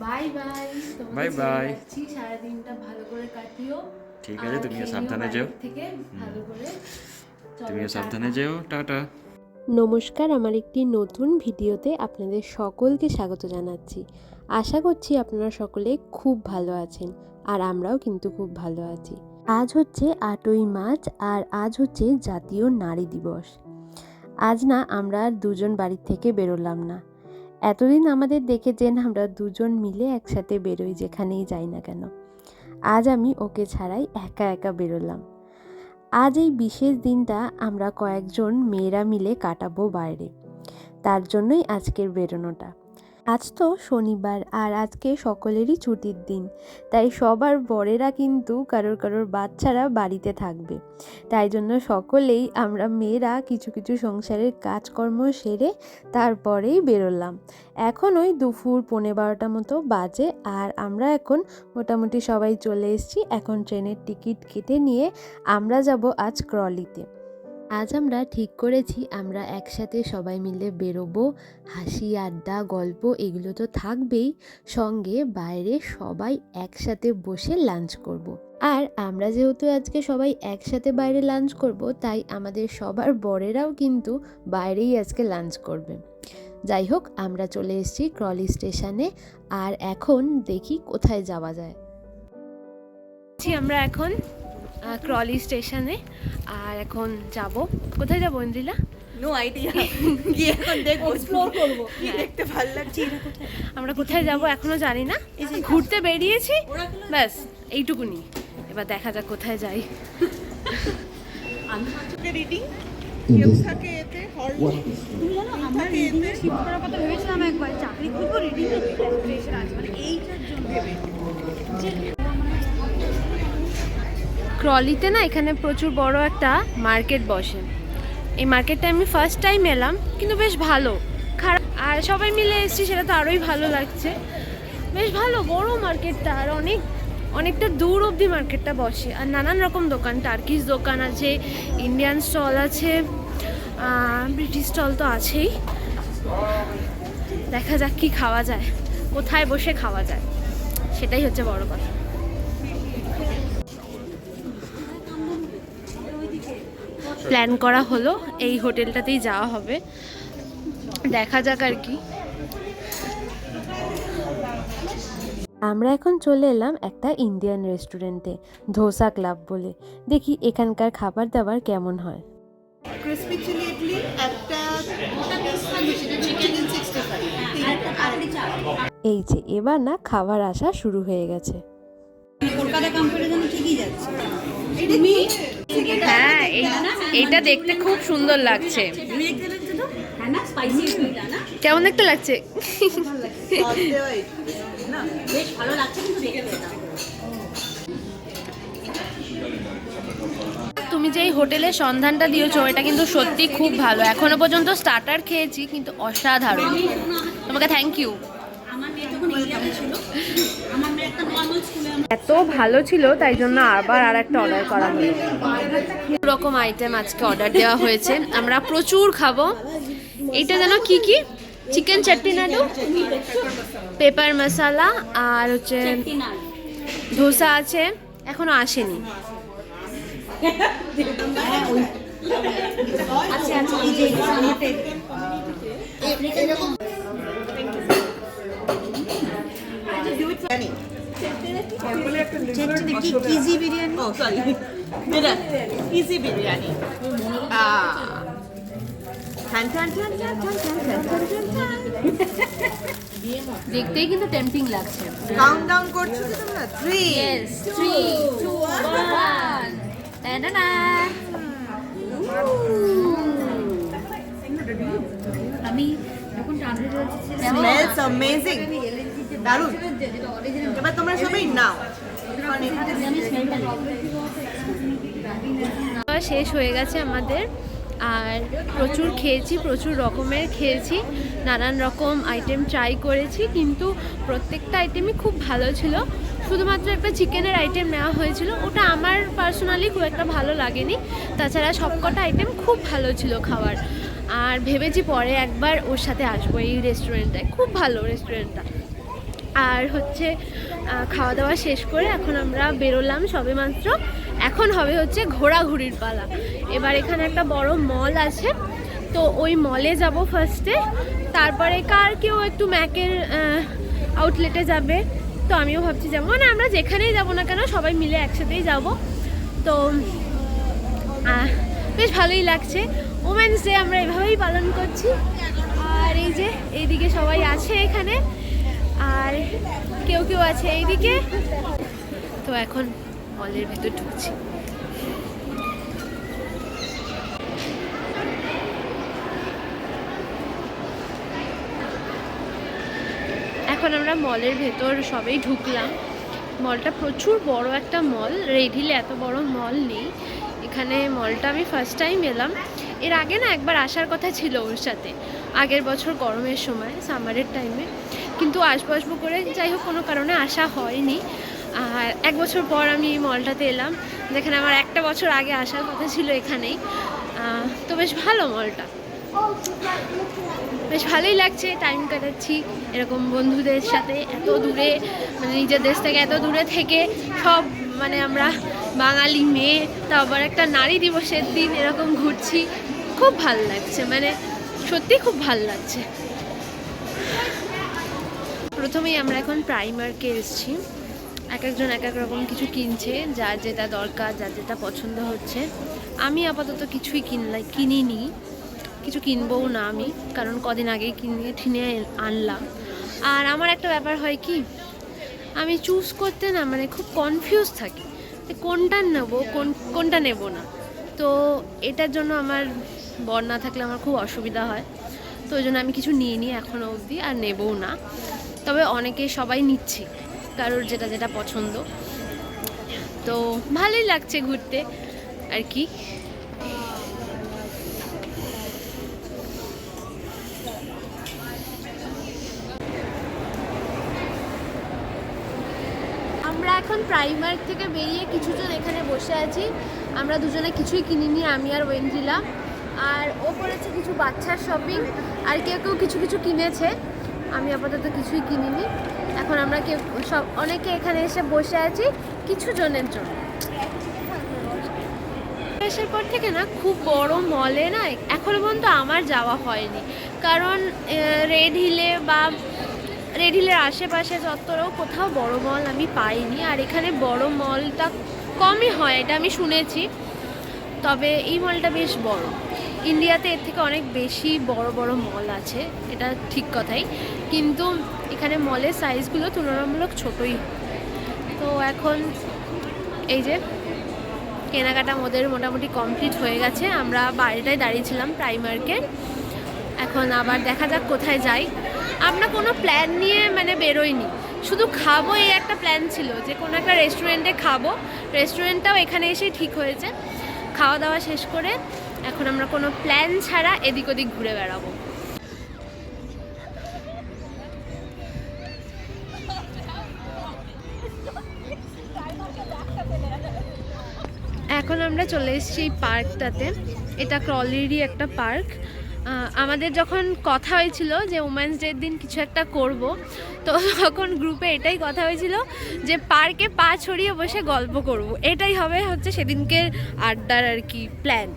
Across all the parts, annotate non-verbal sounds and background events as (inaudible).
Bye bye Bye bye. সারাদিনটা ভালো করে কাটিও। ঠিক আছে তুমিও সাবধানে যেও। বাইরের থেকে ভালো করে। তুমিও সাবধানে যেও। টাটা। নমস্কার আমার একটি নতুন ভিডিওতে আপনাদের সকলকে স্বাগত জানাচ্ছি। আশা করছি আপনারা সকলে খুব ভালো আছেন আর আমরাও কিন্তু খুব ভালো আছি। আজ হচ্ছে আটই মার্চ আর আজ হচ্ছে জাতীয় নারী দিবস। আজ না, আমরা আর দুজন বাড়ির থেকে বেরোলাম না। এতদিন আমাদের দেখেছেন আমরা দুজন মিলে একসাথে বেরোই, যেখানেই যাই না কেন। আজ আমি ওকে ছাড়াই একা একা বেরোলাম। আজ এই বিশেষ দিনটা আমরা কয়েকজন মেয়েরা মিলে কাটাবো বাইরে। তার জন্যই আজকের বেরোনোটা। আজ তো শনিবার আর আজকে সকলেরই ছুটির দিন, তাই সবার বরেরা কিন্তু কারোর কারোর বাচ্চারা বাড়িতে থাকবে। তাই জন্য সকলেই আমরা মেয়েরা কিছু কিছু সংসারের কাজকর্ম সেরে তারপরেই বেরোলাম। এখন ওই দুপুর পৌনে বারোটা মতো বাজে আর আমরা এখন মোটামুটি সবাই চলে এসেছি। এখন ট্রেনের টিকিট কেটে নিয়ে আমরা যাব আজ ক্রলিতে। আজ আমরা ঠিক করেছি, আমরা একসাথে সবাই মিলে বেরোবো, হাসি, আড্ডা, গল্প এগুলো তো থাকবেই, সঙ্গে বাইরে সবাই একসাথে বসে লাঞ্চ করব। আর আমরা যেহেতু আজকে সবাই একসাথে বাইরে লাঞ্চ করব, তাই আমাদের সবার বরেরাও কিন্তু বাইরেই আজকে লাঞ্চ করবে যাই হোক, আমরা চলে এসেছি ক্রলি স্টেশনে আর এখন দেখি কোথায় যাওয়া যায় আমরা এখন ক্রলি স্টেশনে। আর এখন যাব। কোথায় যাব ইন্দ্রিলা? নো আইডিয়া গিয়ে এখন দেখব। এক্সপ্লোর করব। কি দেখতে ভালো লাগছে। আমরা কোথায় যাব এখনও জানি না। ঘুরতে বেরিয়েছি। ব্যাস এইটুকুনি। এবার দেখা যাক কোথায় যাই। রিডিং। কেউ থাকে এতে হল তুমি জানো আমার শিফট করার কথা ভেবেছিলাম একবার। চাকরি খুলবো রিডিং প্রেশার আছে? মানে এইটার জন্য ক্রলিতে না এখানে প্রচুর বড় একটা মার্কেট বসে। এই মার্কেটটা আমি ফার্স্ট টাইম এলাম, কিন্তু বেশ ভালো। খারাপ, আর সবাই মিলে এসেছি, সেটা তো আরোই ভালো লাগছে। বেশ ভালো, বড় মার্কেটটা, আর অনেক, অনেকটা দূর অবধি মার্কেটটা বসে। আর নানান রকম দোকান টার্কিশ দোকান আছে, ইন্ডিয়ান স্টল আছে ব্রিটিশ স্টল তো আছেই। দেখা যাক কি খাওয়া যায়, কোথায় বসে খাওয়া যায়। সেটাই হচ্ছে বড় কথা। প্ল্যান করা হলো এই হোটেলটাতেই যাওয়া হবে। দেখা যাক আর কি। আমরা এখন চলে এলাম একটা ইন্ডিয়ান রেস্টুরেন্টে ধোসা ক্লাব বলে। দেখি এখানকার খাবার দাবার কেমন হয়। ক্রিসপি চিলি ইডলি একটা এই যে এবার না খাবার আসা শুরু হয়ে গেছে। কলকাতা কম্পারিজনে ঠিকই যাচ্ছে। হ্যাঁ এইটা দেখতে খুব সুন্দর লাগছে। কেমন দেখতে লাগছে? তুমি যে এই হোটেলের সন্ধানটা দিয়েছ, এটা কিন্তু সত্যি খুব ভালো। এখনও পর্যন্ত স্টার্টার খেয়েছি, কিন্তু অসাধারণ। তোমাকে থ্যাংক ইউ আমার মেয়ে ইন্ডিয়াতে ছিল এত ভালো ছিল তাই জন্য আবার আর একটা অর্ডার করা হলো রকম আইটেম আজকে অর্ডার দেওয়া হয়েছে আমরা প্রচুর খাব এটা যেন কি কি চিকেন চাটনি নাড়ু পেপার মশালা আর হচ্ছে ধোসা আছে এখনও আসেনি আচ্ছা দেখতেই কিন্তু টেম্পিং লাগছে। কাউন্ট ডাউন করছ তোমরা? 3 আমি টান্ডে যাচ্ছি স্মেলস অ্যামেজিং দারুণ। এবার তোমরা সবাই নাও। শেষ হয়ে গেছে আমাদের। আর প্রচুর খেয়েছি, প্রচুর রকমের খেয়েছি। নানান রকম আইটেম ট্রাই করেছি, কিন্তু প্রত্যেকটা আইটেমই খুব ভালো ছিল। শুধুমাত্র একটা চিকেনের আইটেম নেওয়া হয়েছিল। ওটা আমার পার্সোনালি খুব একটা ভালো লাগেনি। তাছাড়া সবকটা আইটেম খুব ভালো ছিল খাওয়ার। আর ভেবেছি পরে একবার ওর সাথে আসব এই রেস্টুরেন্টটায় খুব ভালো রেস্টুরেন্টটা আর হচ্ছে খাওয়া দাওয়া শেষ করে এখন আমরা বেরোলাম সবে মাত্র এখন হবে হচ্ছে ঘোরাঘুরির পালা। এবার এখানে একটা বড় মল আছে। তো ওই মলে যাব ফার্স্টে তারপরে কার কেউ একটু ম্যাকের আউটলেটে যাবে। তো আমিও ভাবছি যাব। মানে আমরা যেখানেই যাব না কেন, সবাই মিলে একসাথেই যাব। তো বেশ ভালোই লাগছে। ওমেন্স ডে আমরা এভাবেই পালন করছি। আর এই যে, এইদিকে সবাই আছে এখানে। আর কেউ কেউ আছে এইদিকে। তো এখন মলের ভেতর ঢুকছি। এখন আমরা মলের ভেতর সবাই ঢুকলাম। মলটা প্রচুর বড় একটা মল, রেড হিলে এত বড় মল নেই। এখানে মলটা আমি ফার্স্ট টাইম এলাম। এর আগে না একবার আসার কথা ছিল ওর সাথে। আগের বছর গরমের সময় সামারের টাইমে কিন্তু আসব আসব করে যাই হোক, কোনো কারণে আসা হয়নি। আর এক বছর পর আমি এই মলটাতে এলাম, যেখানে আমার একটা বছর আগে আসার কথা ছিল এখানেই। তো বেশ ভালো মলটা বেশ ভালোই লাগছে টাইম কাটাচ্ছি এরকম বন্ধুদের সাথে এত দূরে মানে নিজের দেশ থেকে এত দূরে থেকে সব মানে আমরা বাঙালি মেয়ে, তারপর একটা নারী দিবসের দিন এরকম ঘুরছি। খুব ভালো লাগছে মানে সত্যি খুব ভালো লাগছে। প্রথমেই আমরা এখন প্রাইমার্কে এসেছি। এক একজন এক এক রকম কিছু কিনছে যার যেটা দরকার যার যেটা পছন্দ হচ্ছে। আমি আপাতত কিছুই কিনলাই কিনিনি। কিছু কিনবও না আমি, কারণ কদিন আগেই কিনে ঠিনে আনলাম। আর আমার একটা ব্যাপার হয় কি, আমি চুজ করতে না মানে খুব কনফিউজ থাকি। কোনটা নেব, কোন, কোনটা নেব না। তো এটার জন্য আমার বর না থাকলে আমার খুব অসুবিধা হয়। তো ওই জন্য আমি কিছু নিইনি এখনও অবধি, আর নেবও না। তবে অনেকে সবাই নিচ্ছে কারোর যেটা যেটা পছন্দ। তো ভালোই লাগছে ঘুরতে, আর কি। আমরা এখন প্রাইমার্ক থেকে বেরিয়ে কিছুজন এখানে বসে আছি। আমরা দুজনে কিছুই কিনিনি, আমি আর ওয়েন্দ্রিলা। আর ও করেছে কিছু বাচ্চার শপিং আর কেউ কেউ কিছু কিছু কিনেছে। আমি আপাতত কিছুই কিনিনি। এখন আমরা কেউ, সব, অনেকে এখানে এসে বসে আছি কিছু জনের জন্য। আসার পর থেকে না খুব বড় মলে না এখনও পর্যন্ত আমার যাওয়া হয়নি। কারণ রেড হিলে বা রেড হিলের আশেপাশে চত্বরেও কোথাও বড় মল আমি পাইনি। আর এখানে বড় মলটা কমই হয়, এটা আমি শুনেছি। তবে এই মলটা বেশ বড়। ইন্ডিয়াতে এর থেকে অনেক বেশি বড় বড় মল আছে, এটা ঠিক কথাই। কিন্তু এখানে মলের সাইজগুলো তুলনামূলক ছোটই। তো এখন এই যে কেনাকাটা মোদের মোটামুটি কমপ্লিট হয়ে গেছে, আমরা বাড়িটায় দাঁড়িয়েছিলাম প্রাইমার্কে এখন আবার দেখা যাক কোথায় যাই। আমরা কোনো প্ল্যান নিয়ে মানে বেরোইনি। শুধু খাব এই একটা প্ল্যান ছিল যে কোনো একটা রেস্টুরেন্টে খাব। রেস্টুরেন্টটাও এখানে এসেই ঠিক হয়েছে। খাওয়া দাওয়া শেষ করে এখন আমরা কোনো প্ল্যান ছাড়া এদিক ওদিক ঘুরে বেড়াবো। এখন আমরা চলে এসেছি এই পার্কটাতে। এটা ক্রলেরই একটা পার্ক। আমাদের যখন কথা হয়েছিল যে উমেন্স ডের দিন কিছু একটা করব, তো তখন গ্রুপে এটাই কথা হয়েছিল যে পার্কে পা ছড়িয়ে বসে গল্প করব। এটাই হবে হচ্ছে সেদিনকের আড্ডার আর কি প্ল্যান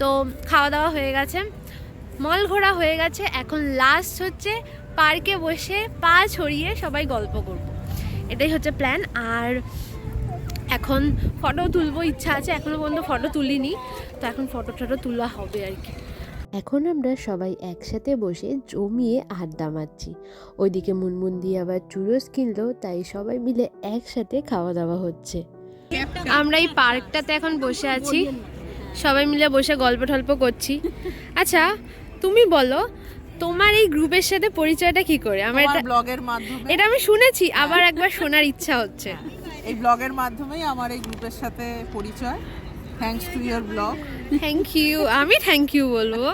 তো খাওয়া দাওয়া হয়ে গেছে। মল ঘোরা হয়ে গেছে। এখন লাস্ট হচ্ছে পার্কে বসে পা ছড়িয়ে সবাই গল্প করব। এটাই হচ্ছে প্ল্যান আর এখন ফটো তুলবো ইচ্ছা আছে। এখনও পর্যন্ত ফটো তুলিনি। তো এখন ফটো টটো তোলা হবে আর কি। এখন আমরা সবাই একসাথে বসে জমিয়ে আড্ডা মারছি। ওইদিকে মুনমুন দিয়ে আবার চুরোস কিনলো তাই সবাই মিলে একসাথে খাওয়া দাওয়া হচ্ছে। আমরা এই পার্কটাতে এখন বসে আছি। সবাই মিলে বসে গল্প টল্প করছি। আচ্ছা তুমি বলো তোমার এই গ্রুপের সাথে পরিচয়টা কি করে? আমার এটা ব্লগের মাধ্যমে। এটা আমি শুনেছি আবার একবার শোনার ইচ্ছা হচ্ছে। এই ব্লগের মাধ্যমেই আমার এই গ্রুপের সাথে পরিচয়। Thanks to your blog thank you আমি থ্যাংক ইউ বলব।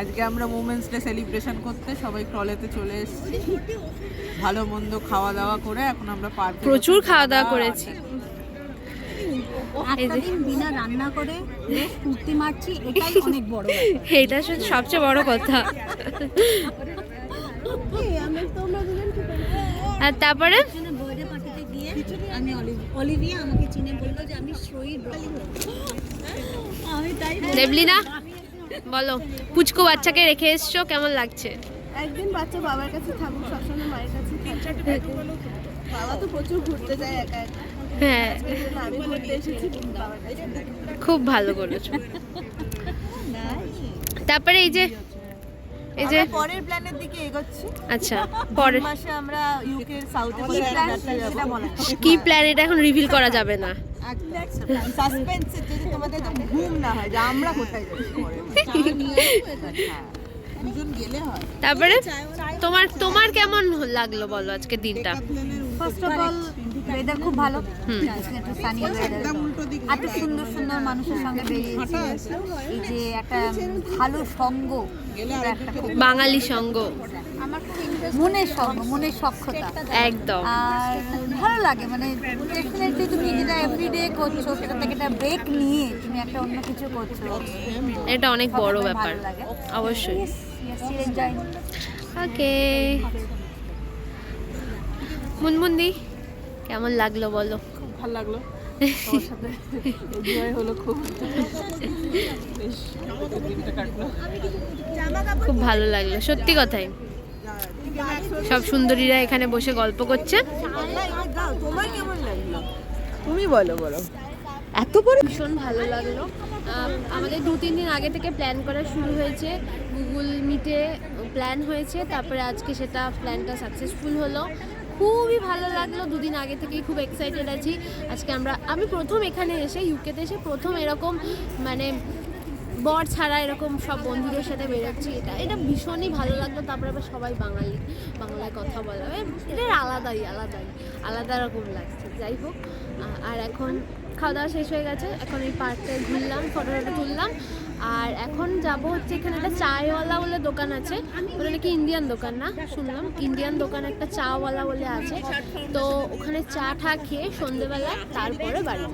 আজকে আমরা উমেন্স ডে সেলিব্রেশন করতে সবাই ট্রলেতে চলে এসেছি। ভালো মন্দ খাওয়া দাওয়া করে এখন আমরা পার্কে প্রচুর খাওয়া দাওয়া করেছি। বিনা রান্না করে বেশ ফুর্তি মারছি এটাই অনেক বড় (laughs) এটা সবচেয়ে বড় কথা। আর তারপরে? আমি অলিভিয়া আমাকে চিনে বলল যে আমি শ্রয়ী আমি তাই দেবলিনা বলো পুচকু বাচ্চাকে রেখে এসছো কেমন লাগছে? একদিন বাচ্চা বাবার কাছে থাকুক সবসময় মায়ের কাছে বাবা তো প্রচুর ঘুরতে যায় একা একা। হ্যাঁ। খুব ভালো করেছ। তারপরে এই যে এই যে পরের প্ল্যানের দিকে এগোচ্ছি। আচ্ছা পরে মাসে আমরা ইউকে সাউথে সেটা বলা কি প্ল্যান এটা এখন রিভিল করা যাবে না। সাসপেন্স যদি তোমাদের তো ঘুম না হয় যে আমরা কোথায় যাচ্ছি পরে। গেলে তারপরে তোমার তোমার কেমন লাগল বলো আজকে দিনটা? ফার্স্ট অফ অল ওয়েদার খুব ভালো। একটু সানি ওয়েদার এত সুন্দর সুন্দর মানুষের সঙ্গে বেরিয়েছি। এই যে একটা ভালো সঙ্গ একটা বাঙালি সঙ্গ। মনের সঙ্গ মনের সক্ষতা। একদম। আর ভালো লাগে মানে ডেফিনেটলি তুমি যেটা এভরিডে করছ সেটা থেকে একটা ব্রেক নিয়ে তুমি একটা অন্য কিছু করছ। এটা অনেক বড় ব্যাপার অবশ্যই। ওকে মুনমুন্দি কেমন লাগল বলো? খুব ভালো লাগল। তোমার সাথে এনজয় হলো খুব। বেশ দিনটা কাটলো। খুব ভালো লাগল সত্যি কথাই। সব সুন্দরীরা এখানে বসে গল্প করছে। তোমার কেমন লাগল তুমি বলো বলো। এত বড় ভীষণ ভালো লাগল। আমাদের দু তিন দিন আগে থেকে প্ল্যান করা শুরু হয়েছে। গুগল মিটে প্ল্যান হয়েছে তারপরে আজকে সেটা প্ল্যানটা সাকসেসফুল হলো। খুবই ভালো লাগল। দুদিন আগে থেকেই খুব এক্সাইটেড আছি। আজকে আমরা, আমি প্রথম এখানে এসে ইউকেতে এসে প্রথম এরকম মানে বর ছাড়া এরকম সব বন্ধুদের সাথে বেরোচ্ছি। এটা এটা ভীষণই ভালো লাগল। তারপরে আবার সবাই বাঙালি, বাংলায় কথা বলা। এটা আলাদাই আলাদাই, আলাদা রকম লাগছে। যাই হোক আর এখন খাওয়া দাওয়া শেষ হয়ে গেছে। এখন এই পার্কটায় ঘুরলাম ফটো টটো তুললাম। আর এখন যাব হচ্ছে এখানে একটা চায়ওয়ালা বলে দোকান আছে। ওটা নাকি ইন্ডিয়ান দোকান না? শুনলাম। ইন্ডিয়ান দোকান একটা চাওয়ালা বলে আছে। তো ওখানে চা ঠা খেয়ে সন্ধেবেলা তারপরে বাড়ি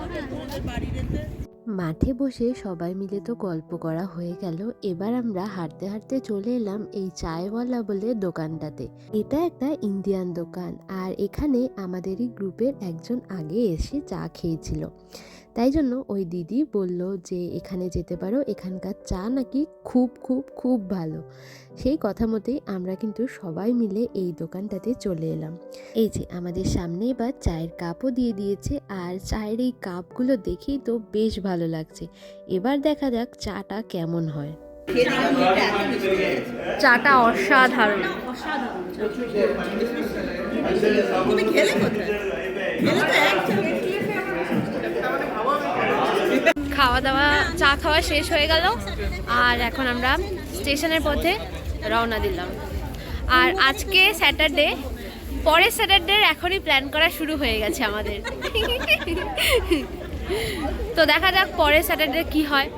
মাঠে বসে সবাই মিলে তো গল্প করা হয়ে গেল। এবার আমরা হাঁটতে হাঁটতে চলে এলাম এই চায়ওয়ালা বলে দোকানটাতে। এটা একটা ইন্ডিয়ান দোকান। আর এখানে আমাদেরই গ্রুপের একজন আগে এসে চা খেয়েছিল। তাই জন্য ওই দিদি বলল যে এখানে যেতে পারো এখানকার চা নাকি খুব খুব খুব ভালো। সেই কথা মতেই আমরা কিন্তু সবাই মিলে এই দোকানটাতে চলে এলাম। এই যে আমাদের সামনে এবার চায়ের কাপও দিয়ে দিয়েছে আর চায়ের এই কাপগুলো দেখেই তো বেশ ভালো লাগছে। এবার দেখা যাক চাটা কেমন হয়। চাটা অসাধারণ। তুমি খেলে কোথায় খেলে তো একদম খাওয়া দাওয়া চা খাওয়া শেষ হয়ে গেল। আর এখন আমরা স্টেশনের পথে রওনা দিলাম। আর আজকে স্যাটারডে, পরের স্যাটারডে এখনই প্ল্যান করা শুরু হয়ে গেছে আমাদের। তো দেখা যাক পরের স্যাটারডে কি হয়।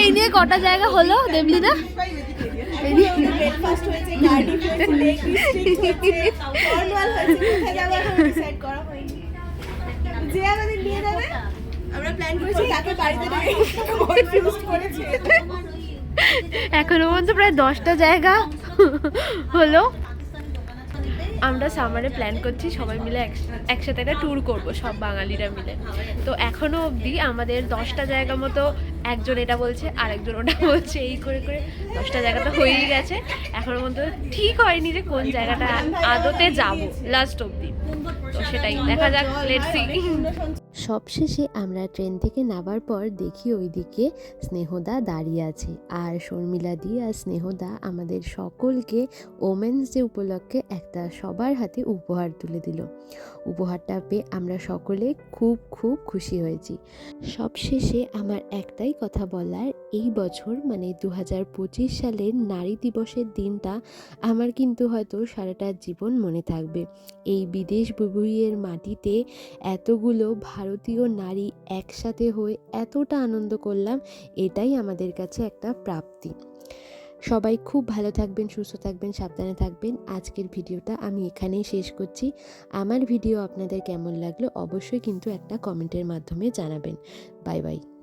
এই নিয়ে কটা জায়গা হলো দেবলিনা? ব্রেকফাস্ট হয়েছে কার্ডিফ হয়েছে লেক ডিস্ট্রিক্ট হয়েছে কর্নওয়াল হয়েছে কোথায় যাব এখন ডিসাইড করা হয়নি। যে আমাদের নিয়ে যাবে আমরা প্ল্যান করেছি তাকে বাড়িতে কনফিউজ করেছি। এখনও পর্যন্ত প্রায় দশটা জায়গা হলো। আমরা সামারে প্ল্যান করছি সবাই মিলে এক- একসাথে একটা ট্যুর করব সব বাঙালিরা মিলে। তো এখনও অবধি আমাদের দশটা জায়গা মতো একজন এটা বলছে আর একজন ওটা বলছে, এই করে করে দশটা জায়গা তো হয়েই গেছে। এখনও পর্যন্ত ঠিক হয়নি যে কোন জায়গাটা আদতে যাব লাস্ট অবধি। তো সেটাই, দেখা যাক লেটস সি সবশেষে আমরা ট্রেন থেকে নামার পর দেখি ওইদিকে স্নেহদা দাঁড়িয়ে আছে। আর শর্মিলা দি আর স্নেহদা আমাদের সকলকে ওমেন্স ডে উপলক্ষে একটা সবার হাতে উপহার তুলে দিল। উপহারটা পেয়ে আমরা সকলে খুব খুব খুশি হয়েছি। সবশেষে আমার একটাই কথা বলার, এই বছর মানে দু হাজার পঁচিশ সালের নারী দিবসের দিনটা আমার কিন্তু হয়তো সারাটা জীবন মনে থাকবে। এই বিদেশ বুবুইয়ের মাটিতে এতগুলো ভারতীয় নারী একসাথে হয়ে এতটা আনন্দ করলাম, এটাই আমাদের কাছে একটা প্রাপ্তি। সবাই খুব ভালো থাকবেন, সুস্থ থাকবেন, সাবধানে থাকবেন। আজকের ভিডিওটা আমি এখানেই শেষ করছি। আমার ভিডিও আপনাদের কেমন লাগল অবশ্যই কিন্তু একটা কমেন্টের মাধ্যমে জানাবেন। Bye bye.